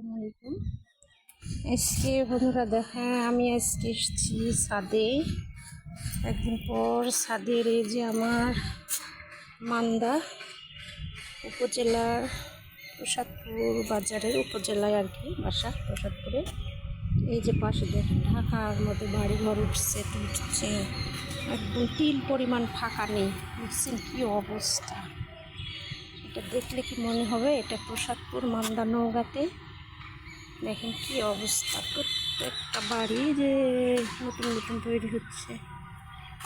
আসসালামাইকুম আজকে বন্ধুরা দেখা আমি আজকে এসেছি ছাদে। একদিন পর ছাদের এই যে আমার মান্দা উপজেলার প্রসাদপুর বাজারের উপজেলায় আর কি, বাসা প্রসাদপুরে। এই যে পাশে দেখেন, ঢাকার মতো বাড়ি ঘর উঠছে উঠছে একদম তিল পরিমাণ ফাঁকা নেই। বুঝছেন কী অবস্থা। এটা দেখলে কি মনে হবে? এটা প্রসাদপুর মান্দা নৌগাতে দেখেন কি অবস্থা, প্রত্যেকটা বাড়ি যে নতুন নতুন তৈরি হচ্ছে।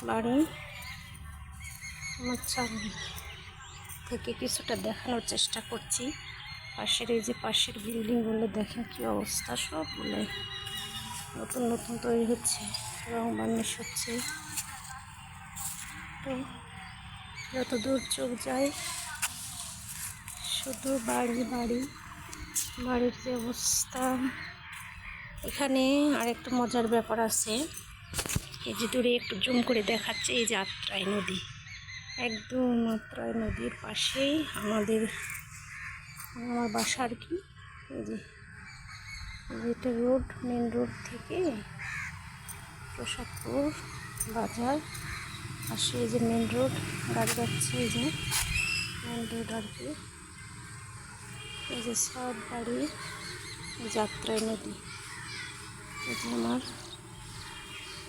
বাড়ি আমার চারি থেকে কিছুটা দেখানোর চেষ্টা করছি। পাশের এই যে পাশের বিল্ডিংগুলো দেখেন কি অবস্থা, সবগুলো নতুন নতুন তৈরি হচ্ছে, রং বার্নিশ হচ্ছে। তো যত দূর চোখ যায়, শুধু বাড়ি বাড়ি বাড়ির যে অবস্থা। এখানে আর একটা মজার ব্যাপার আছে। এই যে দূরে একটু জুম করে দেখাচ্ছে, এই যে নদী। একদম আত্রাই নদীর পাশেই আমাদের, আমার বাসা আর কি। এই যে এটা রোড মেন রোড থেকে প্রসাদপুর বাজার। পাশে এই যে মেন রোড গাড়ি যাচ্ছে এই যে মেন রোড আর কি। এই যে সব বাড়ির যাত্রায় নদী। যে আমার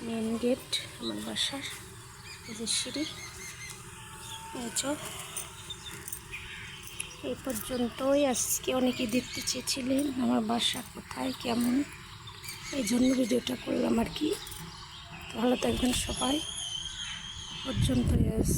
মেন গেট আমার বাসার, এই যে সিঁড়ি। এই পর্যন্তই আজকে অনেকে দেখতে চেয়েছিলেন আমার বাসা কোথায়, কেমন। এই জন্য ভিডিওটা করলাম আর কি। ভালো থাকবেন সবাই। পর্যন্তই আজ।